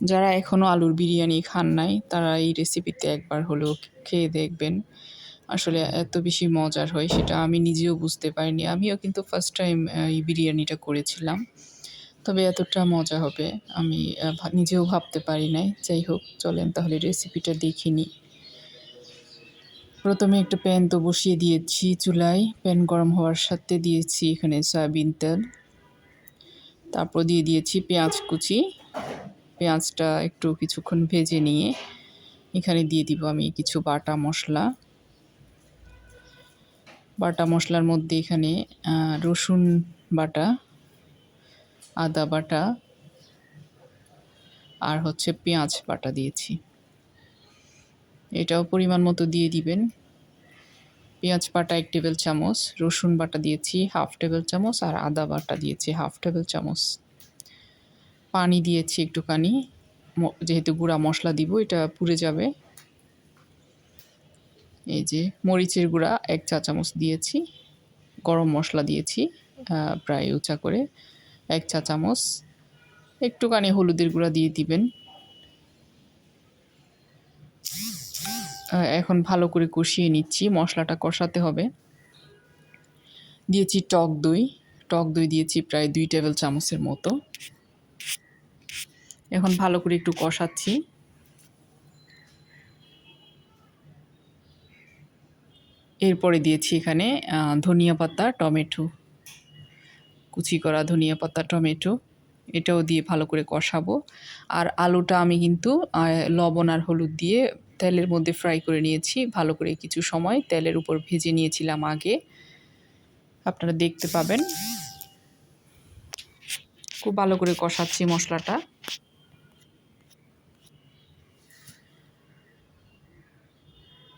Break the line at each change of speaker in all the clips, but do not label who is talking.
যারা এখনও আলুর বিরিয়ানি খান নাই, তারা এই রেসিপিতে একবার হলেও খেয়ে দেখবেন। আসলে এত বেশি মজার হয় সেটা আমি নিজেও বুঝতে পারিনি। আমিও কিন্তু ফার্স্ট টাইম এই বিরিয়ানিটা করেছিলাম। তবে এতটা মজা হবে আমি নিজেও ভাবতে পারি নাই। যাই হোক, চলেন তাহলে রেসিপিটা দেখে নিই প্রথমে একটা প্যান তো বসিয়ে দিয়েছি চুলায়। প্যান গরম হওয়ার সাথে দিয়েছি এখানে সয়াবিন তেল। তারপর দিয়ে দিয়েছি পেঁয়াজ কুচি। পেঁয়াজটা একটু কিছুক্ষণ ভেজে নিয়ে এখানে দিয়ে দিব আমি কিছু বাটা মশলা। বাটা মশলার মধ্যে এখানে রসুন বাটা, আদা বাটা আর হচ্ছে পেঁয়াজ বাটা দিয়েছি। এটাও পরিমাণ মতো দিয়ে দিবেন। পেঁয়াজ বাটা এক টেবিল চামচ, রসুন বাটা দিয়েছি হাফ টেবিল চামচ আর আদা বাটা দিয়েছি হাফ টেবিল চামচ। পানি দিয়েছি একটুখানি। যেহেতু গুঁড়া মশলা দিব, এটা পুড়ে যাবে। এই যে মরিচের গুঁড়া এক চা চামচ দিয়েছি, গরম মশলা দিয়েছি প্রায় উঁচা করে। এক চা চামচ, একটুখানি হলুদের গুঁড়া দিয়ে দিবেন। এখন ভালো করে কষিয়ে নিচ্ছি, মশলাটা কষাতে হবে। দিয়েছি টক দই। টক দই দিয়েছি প্রায় দুই টেবিল চামচের মতো। এখন ভালো করে একটু কষাচ্ছি। এরপরে দিয়েছি এখানে ধনিয়া পাতা, টমেটো। কুচি করা ধনিয়া পাতা, টমেটো। এটাও দিয়ে ভালো করে কষাবো। আর আলুটা আমি কিন্তু লবণ আর হলুদ দিয়ে তেলের মধ্যে ফ্রাই করে নিয়েছি। ভালো করে কিছু সময় তেলের উপর ভেজে নিয়েছিলাম আগে। আপনারা দেখতে পাবেন। খুব ভালো করে কষাচ্ছি মশলাটা।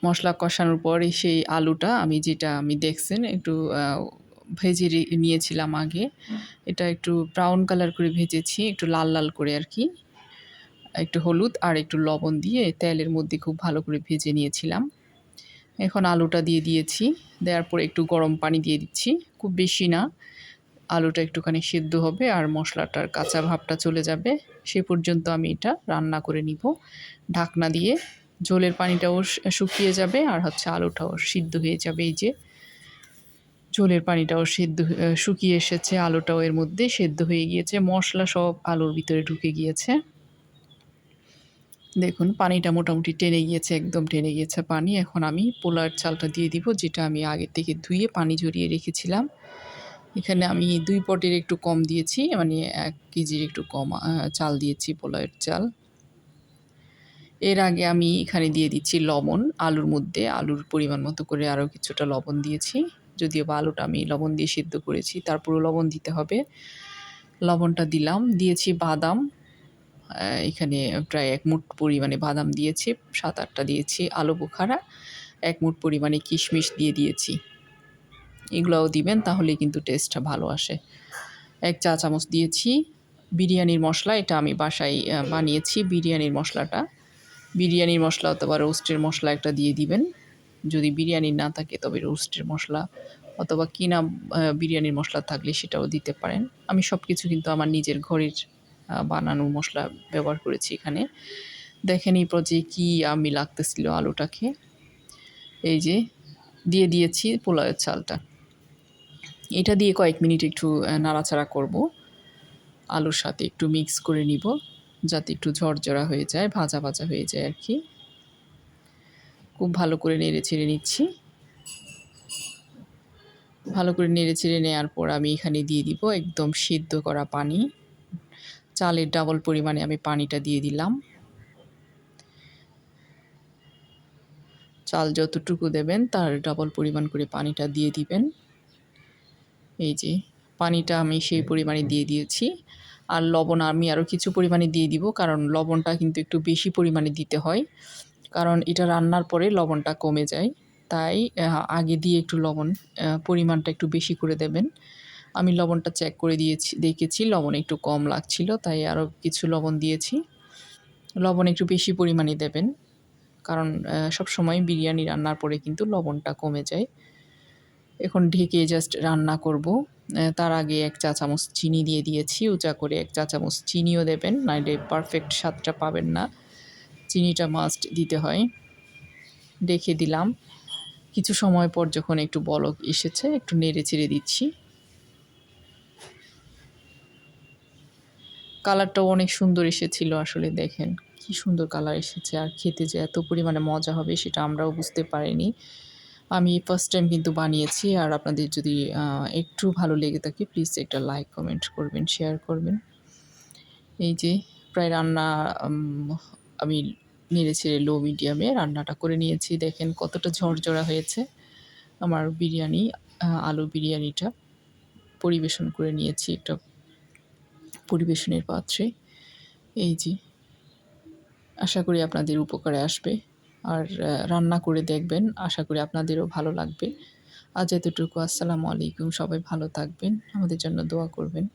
মশলা কষানোর পরে সেই আলুটা আমি যেটা আমি দেখছেন একটু ভেজে নিয়েছিলাম আগে। এটা একটু ব্রাউন কালার করে ভেজেছি, একটু লাল লাল করে আর কি। একটু হলুদ আর একটু লবণ দিয়ে তেলের মধ্যে খুব ভালো করে ভেজে নিয়েছিলাম। এখন আলুটা দিয়ে দিয়েছি, দেওয়ার পরে একটু গরম পানি দিয়ে দিচ্ছি। খুব বেশি না, আলুটা একটুখানি সিদ্ধ হবে আর মশলাটার কাঁচা ভাবটা চলে যাবে। সে পর্যন্ত আমি এটা রান্না করে নিব। ঢাকনা দিয়ে ঝোলের পানিটাও শুকিয়ে যাবে আর হচ্ছে আলুটাও সিদ্ধ হয়ে যাবে। এই যে ঝোলের পানিটাও সিদ্ধ শুকিয়ে এসেছে, আলুটাও এর মধ্যে সেদ্ধ হয়ে গিয়েছে, মশলা সব আলুর ভিতরে ঢুকে গিয়েছে। দেখুন, পানিটা মোটামুটি টেনে গিয়েছে, একদম টেনে গিয়েছে পানি। এখন আমি পোলার চালটা দিয়ে দিব, যেটা আমি আগে থেকে ধুয়ে পানি ঝরিয়ে রেখেছিলাম। এখানে আমি দুই পটের একটু কম দিয়েছি মানে এক কেজির একটু কম চাল দিয়েছি পোলাওয়ের চাল। এর আগে আমি এখানে দিয়ে দিচ্ছি লবণ, আলুর মধ্যে আলুর পরিমাণ মতো করে আরও কিছুটা লবণ দিয়েছি। যদিও বা আলুটা আমি লবণ দিয়ে সিদ্ধ করেছি, তারপরও লবণ দিতে হবে। লবণটা দিলাম, দিয়েছি বাদাম। এখানে প্রায় এক মুঠ পরিমাণে বাদাম দিয়েছি, সাত আটটা দিয়েছি আলু বোখারা, এক মুঠ পরিমাণে কিশমিশ দিয়ে দিয়েছি। এগুলোও দিবেন তাহলে কিন্তু টেস্টটা ভালো আসে। এক চা চামচ দিয়েছি বিরিয়ানির মশলা, এটা আমি বাসায় বানিয়েছি বিরিয়ানির মশলাটা। বিরিয়ানির মশলা অথবা রোস্টের মশলা একটা দিয়ে দিবেন। যদি বিরিয়ানির না থাকে তবে রোস্টের মশলা অথবা কিনা বিরিয়ানির মশলা থাকলে সেটাও দিতে পারেন। আমি সব কিছু কিন্তু আমার নিজের ঘরের বানানো মশলা ব্যবহার করেছি এখানে। দেখেন এই পর্যায়ে কী আমি লাগতেছিল আলুটাকে। এই যে, দিয়ে দিয়েছি পোলাওয়ের চালটা। এটা দিয়ে কয়েক মিনিট একটু নাড়াচাড়া করব। আলুর সাথে একটু মিক্স করে নিব। যাতে একটু ঝরঝরা হয়ে যায়, ভাজা ভাজা হয়ে যায় আর কি। খুব ভালো করে নেড়ে ছেড়ে নিচ্ছি। ভালো করে নেড়ে ছেড়ে নেওয়ার পর আমি এখানে দিয়ে দিব একদম সিদ্ধ করা পানি। চালের ডাবল পরিমাণে আমি পানিটা দিয়ে দিলাম। চাল যতটুকু দেবেন তার ডাবল পরিমাণ করে পানিটা দিয়ে দিবেন। এই যে, পানিটা আমি সেই পরিমাণে দিয়ে দিয়েছি। আর লবণ আমি আরও কিছু পরিমাণে দিয়ে দিব, কারণ লবণটা কিন্তু একটু বেশি পরিমাণে দিতে হয়। কারণ এটা রান্নার পরে লবণটা কমে যায়। তাই আগে দিয়ে একটু লবণ পরিমাণটা একটু বেশি করে দেবেন। আমি লবণটা চেক করে দিয়েছি, দেখেছি লবণ একটু কম লাগছিল, তাই আরও কিছু লবণ দিয়েছি। লবণ একটু বেশি পরিমাণে দেবেন, কারণ সব সময় বিরিয়ানি রান্নার পরে কিন্তু লবণটা কমে যায়। এখন ঢেকে জাস্ট রান্না করব। তার আগে এক চা চামচ চিনি দিয়ে দিয়েছি। উঁচা করে এক চা চামচ চিনিও দেবেন, নাইলে পারফেক্ট স্বাদটা পাবেন না। চিনিটা মাস্ট দিতে হয়। রেখে দিলাম। কিছু সময় পর যখন একটু বলক এসেছে, একটু নেড়ে চেড়ে দিচ্ছি। কালারটাও অনেক সুন্দর এসেছিল আসলে, দেখেন। কি সুন্দর কালার এসেছে, আর খেতে যে এত পরিমাণে মজা হবে সেটা আমরাও বুঝতে পারিনি। আমি ফার্স্ট টাইম কিন্তু বানিয়েছি আর আপনাদের যদি একটু ভালো লেগে থাকে প্লিজ একটা লাইক কমেন্ট করবেন শেয়ার করবেন। এই যে প্রায় রান্না আমি নেড়ে ছেড়ে লো মিডিয়ামে রান্নাটা করে নিয়েছি। দেখেন কতটা ঝরঝরা হয়েছে আমার বিরিয়ানি আলু বিরিয়ানিটা। পরিবেশন করে নিয়েছি একটা পরিবেশনের পাত্রে। এই যে আশা করি আপনাদের উপকারে আসবে। আর রান্না করে দেখবেন। আশা করি আপনাদেরও ভালো লাগবে। আজ এতটুকু। আসসালামু আলাইকুম। সবাই ভালো থাকবেন। আমাদের জন্য দোয়া করবেন।